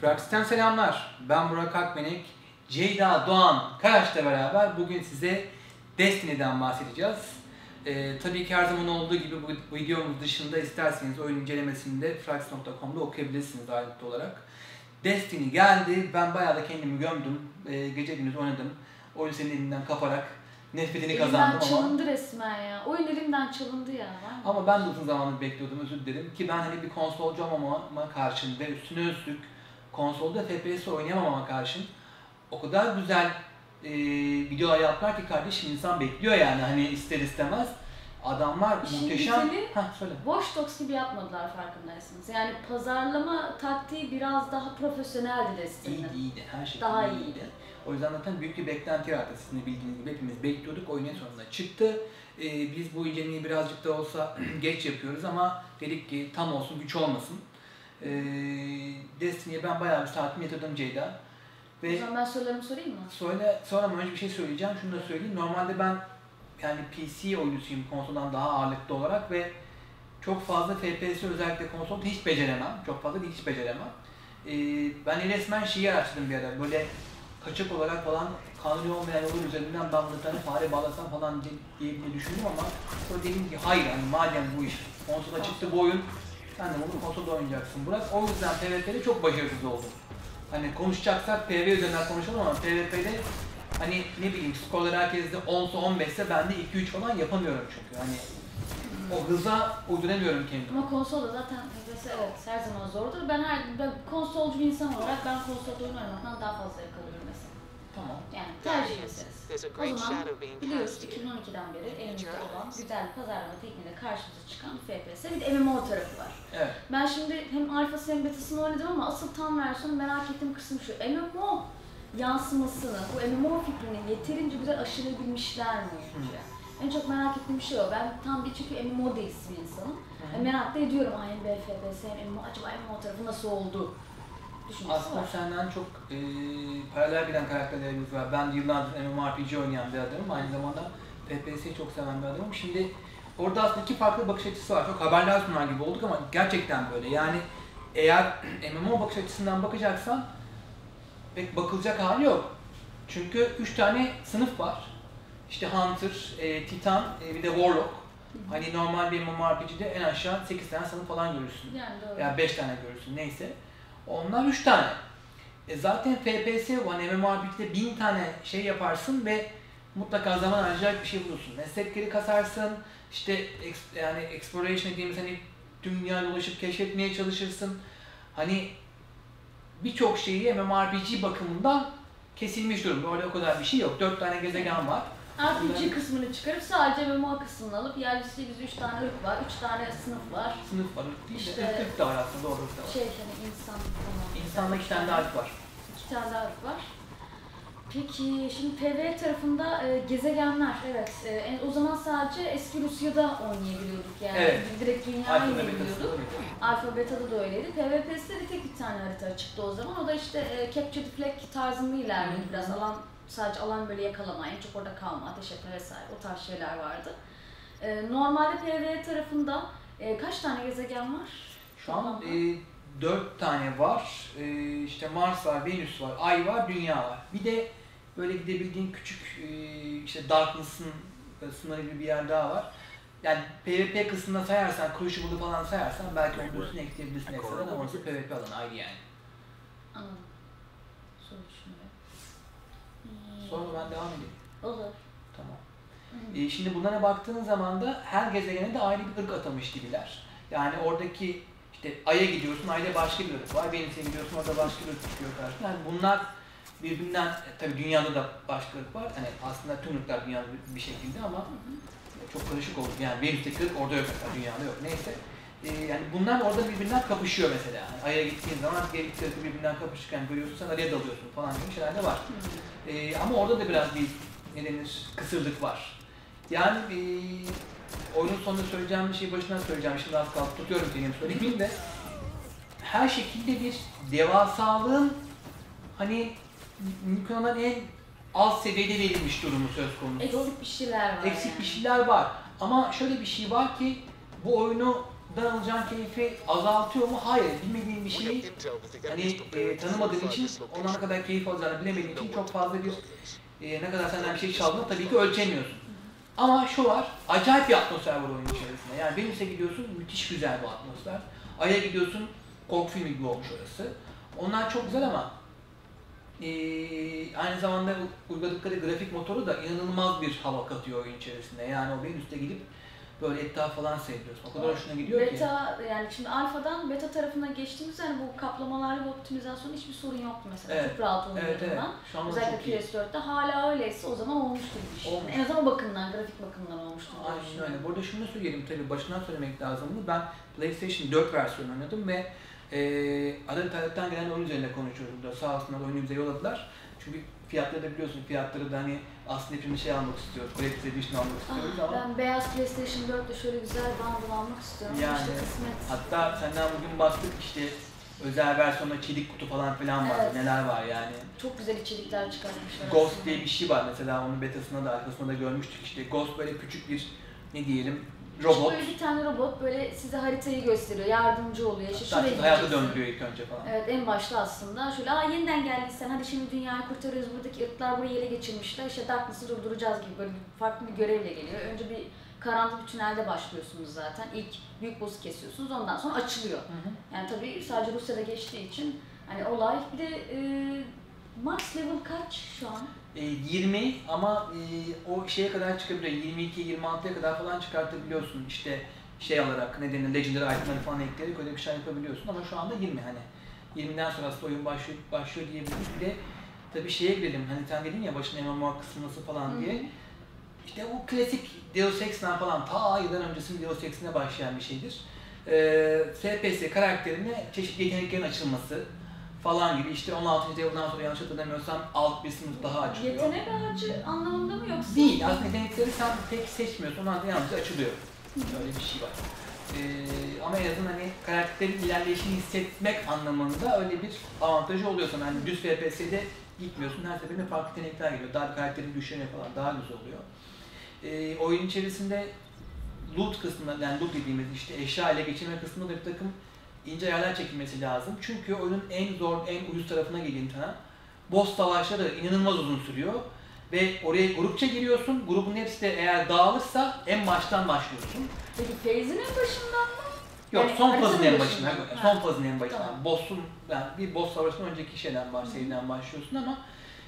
Praksisten selamlar. Ben Burak Akmenek. Ceyda Doğan Karaç'la beraber bugün size Destiny'den bahsedeceğiz. Ee, tabii ki her zaman olduğu gibi bu videomuz dışında isterseniz oyun incelemesini de frax.com'da okuyabilirsiniz ayrıntılı olarak. Destiny geldi. Ben bayağı da kendimi gömdüm. Ee, gece gündüz oynadım. Oyun senin elinden kaparak nefretini Elimden kazandım ama... çalındı resmen ya. Oyun elimden çalındı ya. Ama ben de uzun zamandır bekliyordum özür dilerim ki ben hani bir konsolcu olmamama karşın ve üstüne üstlük konsolda FPS oynayamamama karşın o kadar güzel e, videolar yaptılar ki kardeşim insan bekliyor yani hani ister istemez. Adamlar İşin muhteşem... Hah söyle. Watch Dogs gibi yapmadılar farkındaysanız. Yani pazarlama taktiği biraz daha profesyoneldi Destiny'nin. İyiydi iyiydi her şey Daha iyiydi. iyiydi. O yüzden zaten büyük bir beklenti yarattı sizin bildiğiniz gibi hepimiz bekliyorduk oyun en sonunda çıktı. Ee, biz bu incelemeyi birazcık da olsa geç yapıyoruz ama dedik ki tam olsun güç olmasın. Ee, Destiny'ye ben bayağı bir saatimi yatırdım Ceyda. O Ve zaman ben sorularımı sorayım mı? söyle, sonra ama önce bir şey söyleyeceğim. Şunu da söyleyeyim. Normalde ben yani PC oyuncusuyum konsoldan daha ağırlıklı olarak ve çok fazla FPS özellikle konsolda hiç beceremem. Çok fazla hiç beceremem. Ee, ben resmen şeyi araştırdım bir ara. Böyle kaçak olarak falan kanuni olmayan yolun üzerinden ben bir tane fare bağlasam falan diye, diye düşündüm ama sonra dedim ki hayır hani madem bu iş konsola çıktı bu oyun sen de bunu konsolda oynayacaksın Burak. O yüzden PvP'de çok başarısız oldum. Hani konuşacaksak PvP üzerinden konuşalım ama PvP'de hani ne bileyim skorlar herkeste 10'sa 15'se ben de 2-3 falan yapamıyorum çünkü. Hani o hıza uyduramıyorum kendimi. Ama konsolda zaten FPS evet her zaman zordur. Ben her ben konsolcu bir insan olarak ben konsolda oyun oynamaktan daha fazla yakalıyorum. Tamam. Yani tercih meselesi. O zaman biliyoruz cast here. 2012'den beri elimizde olan güzel pazarlama tekniğiyle karşımıza çıkan FPS. Bir de MMO tarafı var. Evet. Ben şimdi hem alfası hem betasını oynadım ama asıl tam versiyonu merak ettiğim kısım şu. MMO yansımasını, bu MMO fikrini yeterince güzel aşılabilmişler mi oyuncuya? En çok merak ettiğim şey o. Ben tam bir çünkü MMO bir insanım. Hı hı. E, merak da ediyorum. Ay hem BFBS hem MMO, acaba MMO tarafı nasıl oldu? Düşüncesi Aslında var. senden çok e, paralel giden karakterlerimiz var. Ben yıllardır MMORPG oynayan bir adamım. Aynı zamanda FPS'yi çok seven bir adamım. Şimdi orada aslında iki farklı bakış açısı var. Çok haberler sunar gibi olduk ama gerçekten böyle. Yani eğer MMO bakış açısından bakacaksan pek bakılacak hali yok. Çünkü üç tane sınıf var. İşte Hunter, e, Titan, e, bir de Warlock. Hani normal bir MMORPG'de en aşağı 8 tane sınıf falan görürsün. Yani doğru. veya 5 tane görürsün neyse. Onlar 3 tane. E zaten FPS. Hani MMORPG'de 1000 tane şey yaparsın ve mutlaka zaman harcayacak bir şey bulursun. Meslekleri kasarsın, işte yani exploration dediğimiz hani tüm dünyayı dolaşıp keşfetmeye çalışırsın. Hani birçok şeyi MMORPG bakımından kesilmiş durumda. Orada o kadar bir şey yok. 4 tane gezegen var. RPG kısmını çıkarıp sadece MMO kısmını alıp yerlisi biz 3 tane ırk var, 3 tane sınıf var. Sınıf var, ırk değil de İşte- ırk- ırk da var aslında, doğru ırk da var. Şey hani insan falan. İnsanda iki tane daha ırk var. İki tane daha ırk var. Peki şimdi PvE tarafında e, gezegenler evet e, o zaman sadece eski Rusya'da oynayabiliyorduk yani Evet. direkt inebiliyorduk. öyle. Alfa Beta'da da öyleydi. PvP'sinde bir tek bir tane harita çıktı o zaman. O da işte e, Capture the Flag tarzında ilerliyordu biraz. Alan sadece alan böyle yakalama, en çok orada kalma, ateş etme vesaire o tarz şeyler vardı. E, normalde PvE tarafında e, kaç tane gezegen var? Şu an e, dört tane var. E, işte Mars var, Venüs var, Ay var, Dünya var. Bir de böyle gidebildiğin küçük e, işte Darkness'ın e, sınırı gibi bir yer daha var. Yani PvP kısmında sayarsan, Crucible'ı falan sayarsan belki onun üstüne ekleyebilirsin ekstradan ama orası PvP alanı ayrı yani. Anladım. Sonra ben devam edeyim. Olur. Tamam. Hı. E, şimdi bunlara baktığın zaman da her gezegene de ayrı bir ırk atamış gibiler. Yani oradaki işte Ay'a gidiyorsun, Ay'da başka bir ırk var. Venüs'e gidiyorsun, orada başka bir ırk çıkıyor karşına. Yani bunlar birbirinden, e, tabii dünyada da başka ırk var. Hani aslında tüm ırklar dünyada bir- şekilde ama çok karışık oldu. Yani Venüs'teki ırk orada yok dünyada yok. Neyse. E, yani bunlar orada birbirinden kapışıyor mesela. Yani Ay'a gittiğin zaman iki ırkı birbirinden kapışırken görüyorsun, sen araya dalıyorsun falan gibi şeyler de var. Hı. Ee, ama orada da biraz bir ne denir kısırlık var. Yani e, oyunun sonunda söyleyeceğim bir şey başından söyleyeceğim. Şimdi az kaldı tutuyorum kendimi söyleyeyim de her şekilde bir devasalığın hani mümkün olan en alt seviyede verilmiş durumu söz konusu. Eksik bir şeyler var Eksik yani. bir şeyler var. Ama şöyle bir şey var ki bu oyunu alacağın keyfi azaltıyor mu? Hayır. Bilmediğin bir şeyi hani e, tanımadığın için ondan ne kadar keyif alacağını bilemediğin için çok fazla bir e, ne kadar senden bir şey çaldığını tabii ki ölçemiyorsun. Ama şu var, acayip bir atmosfer var oyun içerisinde. Yani Venüs'e gidiyorsun, müthiş güzel bir atmosfer. Ay'a gidiyorsun, korku filmi gibi olmuş orası. Onlar çok güzel ama e, aynı zamanda uyguladıkları grafik motoru da inanılmaz bir hava katıyor oyun içerisinde. Yani o Venüs'te gidip böyle etraf falan seyrediyorsun. O kadar hoşuna gidiyor ki. Beta yani şimdi alfadan beta tarafına geçtiğimizde hani bu kaplamalar ve optimizasyon hiçbir sorun yoktu mesela. Evet. Çok rahat Evet oynuyordum evet. anda Özellikle çok iyi. PS4'te hala öyleyse o zaman olmuştur bir şey. Olmuş. En azından bakımdan, grafik bakımından olmuştur. Aynen öyle. Burada şunu da söyleyelim tabii başından söylemek lazım. Ben PlayStation 4 versiyonu oynadım ve e, Adet Talep'ten gelen oyun üzerinde konuşuyoruz. Sağ olsunlar oyunu bize yolladılar. Çünkü fiyatları da biliyorsun fiyatları da hani aslında hepimiz şey almak istiyoruz. Collector's Edition almak istiyoruz ama ben beyaz PlayStation 4'te şöyle güzel bundle almak istiyorum. Yani, işte kısmet. hatta senden bugün bastık işte özel versiyonda çelik kutu falan filan var. Evet. Neler var yani. Çok güzel içerikler çıkartmışlar. Ghost aslında. diye bir şey var mesela onun betasında da arkasında da görmüştük işte. Ghost böyle küçük bir ne diyelim İşte robot. Böyle bir tane robot böyle size haritayı gösteriyor, yardımcı oluyor. İşte şuraya hayata döndürüyor ilk önce falan. Evet en başta aslında şöyle aa yeniden geldiysen hadi şimdi dünyayı kurtarıyoruz buradaki ırklar burayı ele geçirmişler işte Darkness'ı durduracağız gibi böyle farklı bir görevle geliyor. Önce bir karanlık bir tünelde başlıyorsunuz zaten. İlk büyük boss'u kesiyorsunuz ondan sonra açılıyor. Hı hı. Yani tabii sadece Rusya'da geçtiği için hani olay bir de e, max level kaç şu an? E, 20 ama e, o şeye kadar çıkabiliyor. 22-26'ya kadar falan çıkartabiliyorsun. İşte şey alarak ne denir legendary itemları falan ekleyerek öyle bir şey yapabiliyorsun ama şu anda 20 hani. 20'den sonra aslında oyun başlıyor, başlıyor diyebiliriz. Bir de tabii şeye girelim. Hani sen dedin ya başına MMO kısmı nasıl falan Hı. diye. İşte o klasik Deus Ex'den falan ta yıllar öncesinin Deus Ex'ine başlayan bir şeydir. Ee, FPS karakterine çeşitli yeteneklerin açılması falan gibi işte 16. yıldan sonra yanlış hatırlamıyorsam alt bir sınıf daha açılıyor. Yetenek ağacı anlamında mı yoksa? Değil. Aslında yetenekleri sen pek seçmiyorsun. Onlar da yalnızca açılıyor. Öyle bir şey var. Ee, ama en azından hani karakterin ilerleyişini hissetmek anlamında öyle bir avantajı oluyor sana. Hani düz FPS'de gitmiyorsun. Her seferinde farklı yetenekler geliyor. Daha karakterin düşüşüne falan daha güzel oluyor. Ee, oyun içerisinde loot kısmında, yani loot dediğimiz işte eşya ile geçirme kısmında da bir takım ince ayarlar çekilmesi lazım. Çünkü oyunun en zor, en uyuz tarafına geleyim sana. Boss savaşları inanılmaz uzun sürüyor. Ve oraya grupça giriyorsun. Grubun hepsi de eğer dağılırsa en baştan başlıyorsun. Peki Feyz'in en başından mı? Yok Yani son fazın en başına. Ha. Son fazın en başına. Tamam. Boss'un yani bir boss savaşından önceki şeyden baş, seriden başlıyorsun ama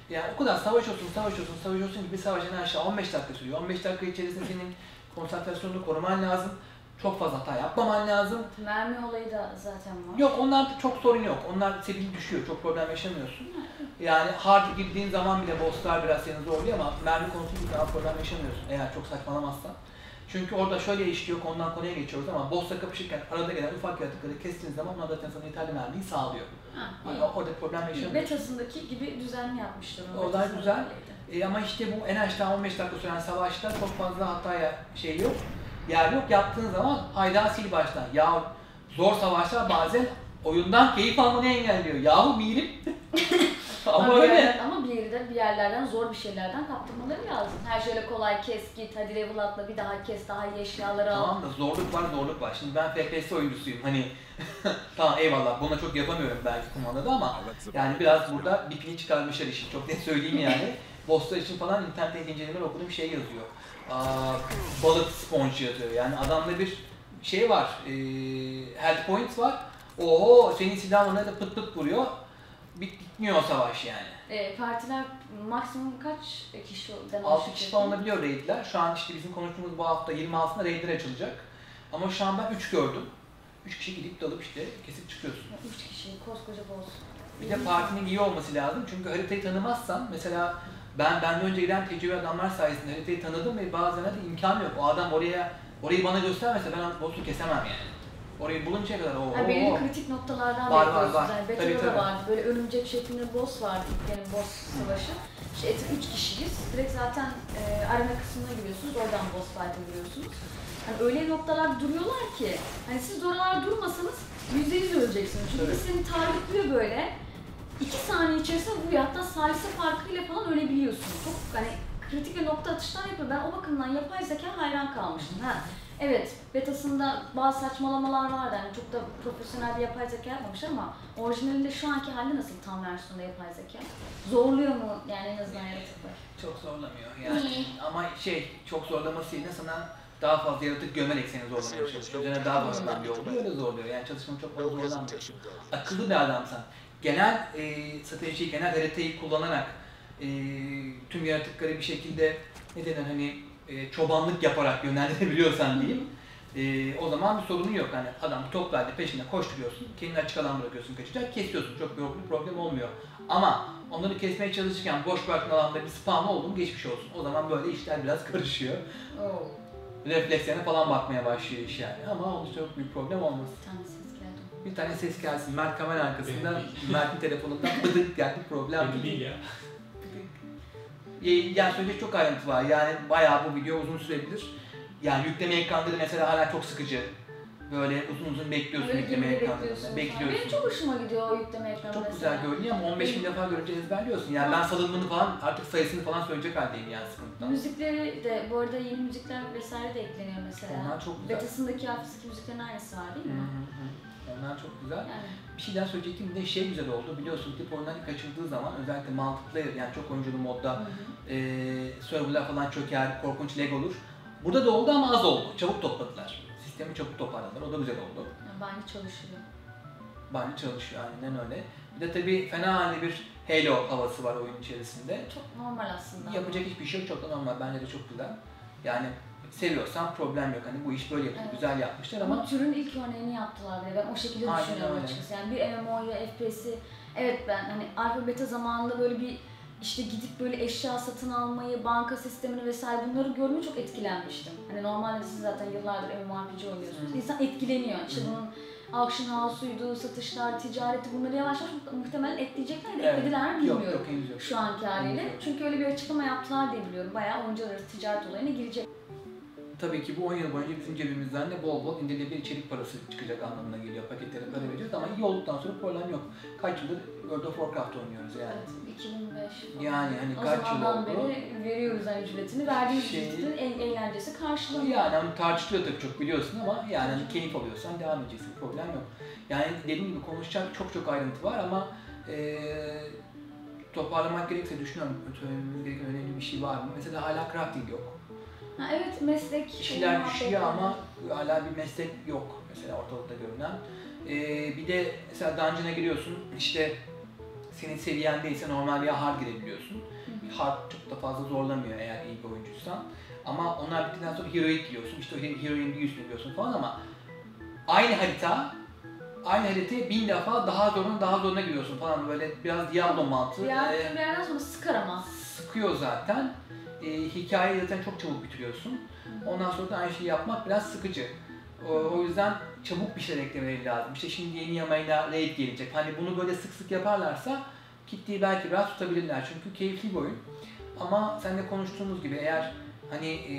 yani o kadar savaşıyorsun, savaşıyorsun, savaşıyorsun gibi savaşın aşağı 15 dakika sürüyor. 15 dakika içerisinde senin konsantrasyonunu koruman lazım. Çok fazla hata yapmaman lazım. Mermi olayı da zaten var. Yok onlarda çok sorun yok. Onlar seviyeli düşüyor. Çok problem yaşamıyorsun. Yani hard girdiğin zaman bile bosslar biraz seni zorluyor ama mermi konusunda bir problem yaşamıyorsun. Eğer çok saçmalamazsan. Çünkü orada şöyle işliyor, konudan konuya geçiyoruz ama bossla kapışırken arada gelen ufak yaratıkları kestiğiniz zaman onlar zaten sana yeterli mermiyi sağlıyor. Ha, Yani orada problem yaşamıyorsun. Betasındaki gibi düzenli yapmışlar. Betasında güzel. E, ama işte bu en aşağı 15 dakika süren savaşta çok fazla hataya şey yok. Yer yok. Yaptığın zaman hayda sil baştan. Ya zor savaşlar bazen oyundan keyif almanı engelliyor. Yahu mirim. ama bir öyle. yerden- ama bir yerde bir yerlerden zor bir şeylerden kaptırmaları lazım. Her şöyle kolay kes git hadi level atla bir daha kes daha iyi eşyaları al. Tamam da zorluk var zorluk var. Şimdi ben FPS oyuncusuyum. Hani tamam eyvallah buna çok yapamıyorum belki kumandada ama yani biraz burada bipini çıkarmışlar işi. Çok net söyleyeyim yani. Bosslar için falan internette incelemeler okudum bir şey yazıyor. Aa, balık sponge yazıyor. Yani adamda bir şey var. E, health points var. Oho senin silahlarına da pıt pıt vuruyor. Bit- Bitmiyor savaş yani. E, partiler maksimum kaç kişi 6 kişi falan olabiliyor raidler. Şu an işte bizim konuştuğumuz bu hafta 26'sında raidler açılacak. Ama şu an ben 3 gördüm. 3 kişi gidip dalıp işte kesip çıkıyorsun. 3 kişi koskoca boss. Bir de partinin iyi olması lazım. Çünkü haritayı tanımazsan mesela ben benden önce giden tecrübeli adamlar sayesinde haritayı tanıdım ve bazen de imkan yok. O adam oraya orayı bana göstermese ben boss'u kesemem yani. Orayı buluncaya kadar o Ha, belirli kritik noktalardan Var, var, var. Yani Tabii, Beta'da da tabii. vardı. Böyle örümcek şeklinde boss vardı. Yani boss savaşı. İşte eti 3 kişiyiz. Direkt zaten e, arena kısmına giriyorsunuz. Oradan boss fight'a giriyorsunuz. Hani öyle noktalar duruyorlar ki hani siz oralar durmasanız %100 öleceksiniz. Çünkü Tabii. seni targetliyor böyle. 2 saniye içerisinde bu hatta salise farkıyla falan ölebiliyorsun. Çok hani kritik ve nokta atışlar yapıyor. Ben o bakımdan yapay zeka hayran kalmıştım. Ha, evet, betasında bazı saçmalamalar vardı. Yani çok da profesyonel bir yapay zeka yapmamışlar ama orijinalinde şu anki hali nasıl tam versiyonda yapay zeka? Zorluyor mu yani en azından yaratıklar? Çok zorlamıyor yani. Ama şey çok zorlaması yerine sana daha fazla yaratık gömerek seni zorlamaya çalışıyor. Üzerine daha fazla bir yolda öyle zorluyor. Yani çalışmanı çok fazla zorlanmıyor. Akıllı bir adamsan, genel e, stratejiyi, genel haritayı kullanarak e, tüm yaratıkları bir şekilde ne denir hani e, çobanlık yaparak yönlendirebiliyorsan diyeyim. E, o zaman bir sorunun yok. Hani adam top verdi peşinde koşturuyorsun, kendini açık alan bırakıyorsun kaçacak, kesiyorsun. Çok bir problem olmuyor. Ama onları kesmeye çalışırken boş bıraktığın alanda bir spam oldu mu geçmiş olsun. O zaman böyle işler biraz karışıyor. Oo, Reflekslerine falan bakmaya başlıyor iş yani. Ama onda çok büyük problem olmaz. geldi. Bir tane ses gelsin. Mert kamera arkasında Mert'in telefonundan bıdık geldi problem Benim değil. değil ya. Yani söyleyecek çok ayrıntı var. Yani bayağı bu video uzun sürebilir. Yani yükleme ekranları mesela hala çok sıkıcı. Böyle uzun uzun bekliyorsun Böyle yükleme ekranlarında. bekliyorsun. Bekliyorsun. Benim çok hoşuma gidiyor o yükleme ekranı Çok mesela. güzel görünüyor ama 15 bin defa görünce ezberliyorsun. Yani ben salınımını falan artık sayısını falan söyleyecek haldeyim yani sıkıntıdan. Müzikleri de bu arada yeni müzikler vesaire de ekleniyor mesela. Onlar çok güzel. Betasındaki hafızaki müziklerin aynısı var değil Hı mi? hı hı. Yani Bir şey daha söyleyecektim. Bir de şey güzel oldu. Biliyorsun tip oyundan kaçıldığı zaman özellikle mantıklı yani çok oyunculu modda hı hı. e, serverlar falan çöker, korkunç lag olur. Burada da oldu ama az oldu. Çabuk topladılar. Sistemi çabuk toparladılar. O da güzel oldu. bence çalışıyor. Bence çalışıyor aynen öyle. Bir de tabii fena halde bir Halo havası var oyun içerisinde. Çok normal aslında. Yapacak hiçbir şey yok. Çok da normal. Bence de çok güzel. Yani seviyorsan problem yok. Hani bu iş böyle yapılır. Evet. Güzel yapmışlar Ama ama türün ilk örneğini yaptılar bile. Ben o şekilde Aynen düşünüyorum öyle. açıkçası. Yani bir MMO'yu, FPS'i evet ben hani alfa beta zamanında böyle bir işte gidip böyle eşya satın almayı, banka sistemini vesaire bunları görmeye çok etkilenmiştim. Hani normalde siz zaten yıllardır MMORPG oynuyorsunuz. İnsan etkileniyor. İşte bunun auction house'uydu, satışlar, ticareti bunları yavaş yavaş muhtemelen etkileyecekler de Evet. mi yok bilmiyorum. yok henüz yok. Şu anki haliyle. Yok. Çünkü öyle bir açıklama yaptılar diye biliyorum. Bayağı oyuncular arası ticaret olayına girecek. Tabii ki bu 10 yıl boyunca bizim cebimizden de bol bol indirilebilir içerik parası çıkacak anlamına geliyor. Paketlere para vereceğiz ama iyi olduktan sonra problem yok. Kaç yıldır World of Warcraft oynuyoruz yani. Evet, 2005. Yani hani O kaç yıl oldu? beri veriyoruz hani ücretini. Verdiğimiz Şey- ücretin en eğlencesi karşılanıyor. Yani hani tartışılıyor tabii çok biliyorsun ama yani hani keyif alıyorsan devam edeceksin problem yok. Yani dediğim gibi konuşacak çok çok ayrıntı var ama eee toparlamak gerekirse düşünüyorum söylememiz gereken önemli bir şey var mı? Mesela hala crafting yok. Ha, evet meslek muhabbetleri. düşüyor ama hala bir meslek yok mesela ortalıkta görünen. Ee, bir de mesela dungeon'a giriyorsun işte senin seviyendeyse normal bir hard girebiliyorsun. Hard çok da fazla zorlamıyor eğer iyi bir oyuncuysan. Ama onlar bittikten sonra heroic giriyorsun. İşte heroin bir üstüne giriyorsun falan ama aynı harita aynı haritaya bin defa daha zoruna daha zoruna giriyorsun falan böyle biraz Diablo mantığı. Ya Ee, bir yerden sonra sıkar ama. sıkıyor zaten. Ee, hikayeyi zaten çok çabuk bitiriyorsun. Ondan sonra da aynı şeyi yapmak biraz sıkıcı. O, o yüzden çabuk bir şeyler eklemeleri lazım. İşte şimdi yeni yamayla raid gelecek. Hani bunu böyle sık sık yaparlarsa kitleyi belki biraz tutabilirler. Çünkü keyifli bir oyun. Ama seninle konuştuğumuz gibi eğer hani e,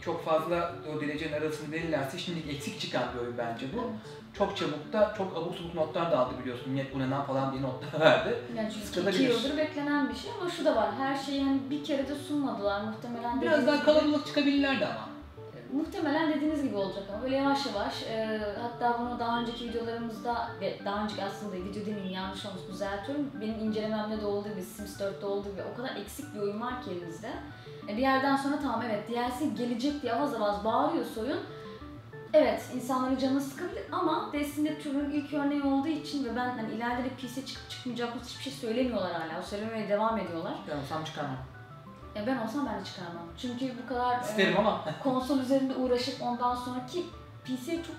çok fazla o derecenin arasını verirlerse şimdilik eksik çıkan bir oyun bence bu. Çok çabuk da çok abuk subuk notlar da aldı biliyorsun. Millet bu ne lan falan diye notlar verdi. Yani çünkü iki yıldır beklenen bir şey ama şu da var. Her şeyi hani bir kere de sunmadılar muhtemelen. Biraz daha kalabalık çıkabilirlerdi ama. Muhtemelen dediğiniz gibi olacak ama böyle yavaş yavaş e, hatta bunu daha önceki videolarımızda ve daha önceki aslında video demeyeyim yanlış olmuş düzeltiyorum. Benim incelememde de olduğu gibi Sims 4'te olduğu gibi o kadar eksik bir oyun var ki elinizde. E, bir yerden sonra tamam evet DLC gelecek diye avaz avaz bağırıyor oyun. Evet insanların canını sıkabilir ama Destiny türünün ilk örneği olduğu için ve ben hani ileride de PC çıkıp çıkmayacak hiçbir şey söylemiyorlar hala. O söylemeye devam ediyorlar. Ben olsam çıkarmam. Ya ben olsam ben de çıkarmam. Çünkü bu kadar e, İsterim ama. konsol üzerinde uğraşıp ondan sonraki PC çok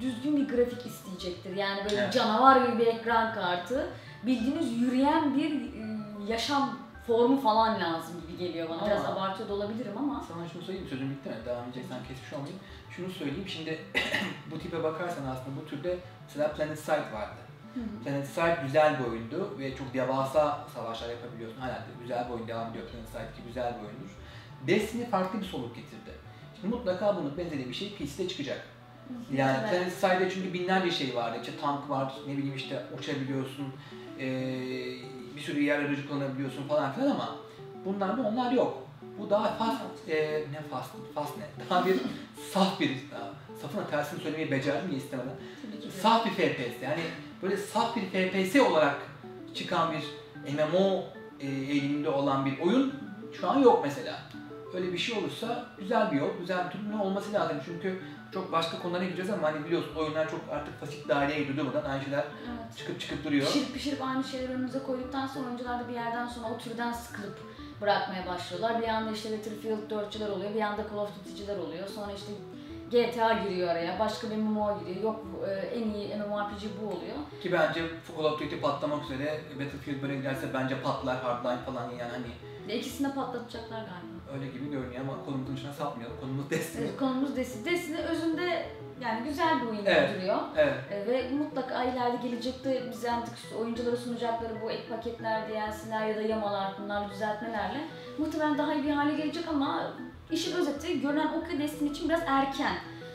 düzgün bir grafik isteyecektir. Yani böyle Evet. canavar gibi bir ekran kartı, bildiğiniz yürüyen bir e, yaşam formu falan lazım gibi geliyor bana. Biraz Ama- abartıyor da olabilirim ama. Sana şunu söyleyeyim, sözüm bitti mi? Devam edeceksen kesmiş olmayayım. Şunu söyleyeyim, şimdi bu tipe bakarsan aslında bu türde mesela Planet Side vardı. Planet Side güzel bir oyundu ve çok devasa savaşlar yapabiliyorsun. Hala da güzel bir oyun devam ediyor Planet Side ki güzel bir oyundur. Destiny farklı bir soluk getirdi. Şimdi mutlaka bunun benzeri bir şey PC'de çıkacak. Yani Muhtemelen. Planet Side'de çünkü binlerce şey vardı. İşte tank var, ne bileyim işte uçabiliyorsun, eee, bir sürü yer aracı kullanabiliyorsun falan filan ama Bunlar mı? Onlar yok. Bu daha fast, e, ne fast, fast ne? Daha bir saf bir, daha, safın da tersini söylemeyi becerdim ya istemeden. Saf bir FPS yani böyle saf bir FPS olarak çıkan bir MMO eğiliminde olan bir oyun şu an yok mesela. Öyle bir şey olursa güzel bir yol, güzel bir türlü olması lazım çünkü çok başka konulara gireceğiz ama hani biliyorsun oyunlar çok artık fasit daireye gidiyor durmadan aynı şeyler Evet. çıkıp çıkıp duruyor. Pişirip pişirip aynı şeyleri önümüze koyduktan sonra oyuncular da bir yerden sonra o türden sıkılıp bırakmaya başlıyorlar. Bir anda işte Battlefield 4'çüler oluyor, bir anda Call of Duty'ciler oluyor. Sonra işte GTA giriyor araya, başka bir MMO giriyor. Yok e, en iyi MMORPG bu oluyor. Ki bence Call of Duty patlamak üzere Battlefield böyle giderse bence patlar Hardline falan yani hani Ve ikisini de patlatacaklar galiba. öyle gibi görünüyor ama konumuzun içine sapmayalım. Konumuz Destiny. Evet, konumuz Destiny. Destiny özünde yani güzel bir oyun Evet. duruyor. Evet. E, Ve mutlaka ileride gelecekte bize artık oyunculara sunacakları bu ek paketler, DLC'ler ya da yamalar, bunlarla düzeltmelerle muhtemelen daha iyi bir hale gelecek ama işin özeti görünen o ki Destiny için biraz erken.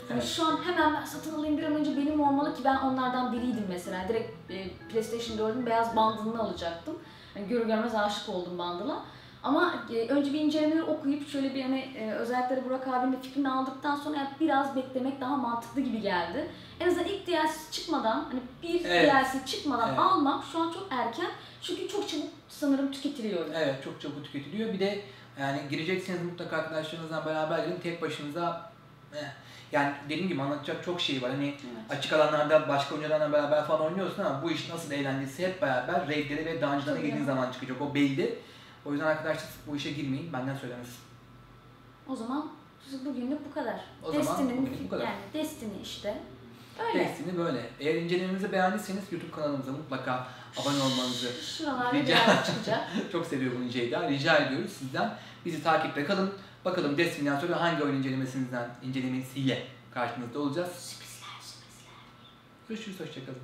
Yani Evet. şu an hemen ben satın alayım bir an önce benim olmalı ki ben onlardan biriydim mesela. Direkt e, PlayStation 4'ün beyaz bandını alacaktım. Yani görür görmez aşık oldum bandıla. Ama e, önce bir incelemeleri okuyup şöyle bir hani e, özellikleri Burak abinin de fikrini aldıktan sonra yani biraz beklemek daha mantıklı gibi geldi. En azından ilk DLC çıkmadan hani bir Evet. DLC çıkmadan Evet. almak şu an çok erken. Çünkü çok çabuk sanırım tüketiliyor. Evet çok çabuk tüketiliyor. Bir de yani girecekseniz mutlaka arkadaşlarınızla beraber girin. Tek başınıza eh. yani dediğim gibi anlatacak çok şey var. Hani Evet. açık alanlarda başka oyuncularla beraber falan oynuyorsun ama bu iş nasıl eğlencesi hep beraber raidlere ve dungeonlara girdiğin zaman çıkacak. O belli. O yüzden arkadaşlar bu işe girmeyin. Benden söylemesi. O zaman bugünlük bu kadar. O zaman Destiny'nin bugünlük bu kadar. yani Destiny işte. Öyle. Destiny böyle. Eğer incelememizi beğendiyseniz YouTube kanalımıza mutlaka abone olmanızı Şuralarda Rica- çıkacak. çok seviyor bunu Ceyda. Rica ediyoruz sizden. Bizi takipte kalın. Bakalım Destiny'den sonra hangi oyun incelemesinden incelemesiyle karşınızda olacağız. Sürprizler sürprizler. Görüşürüz. Hoşçakalın.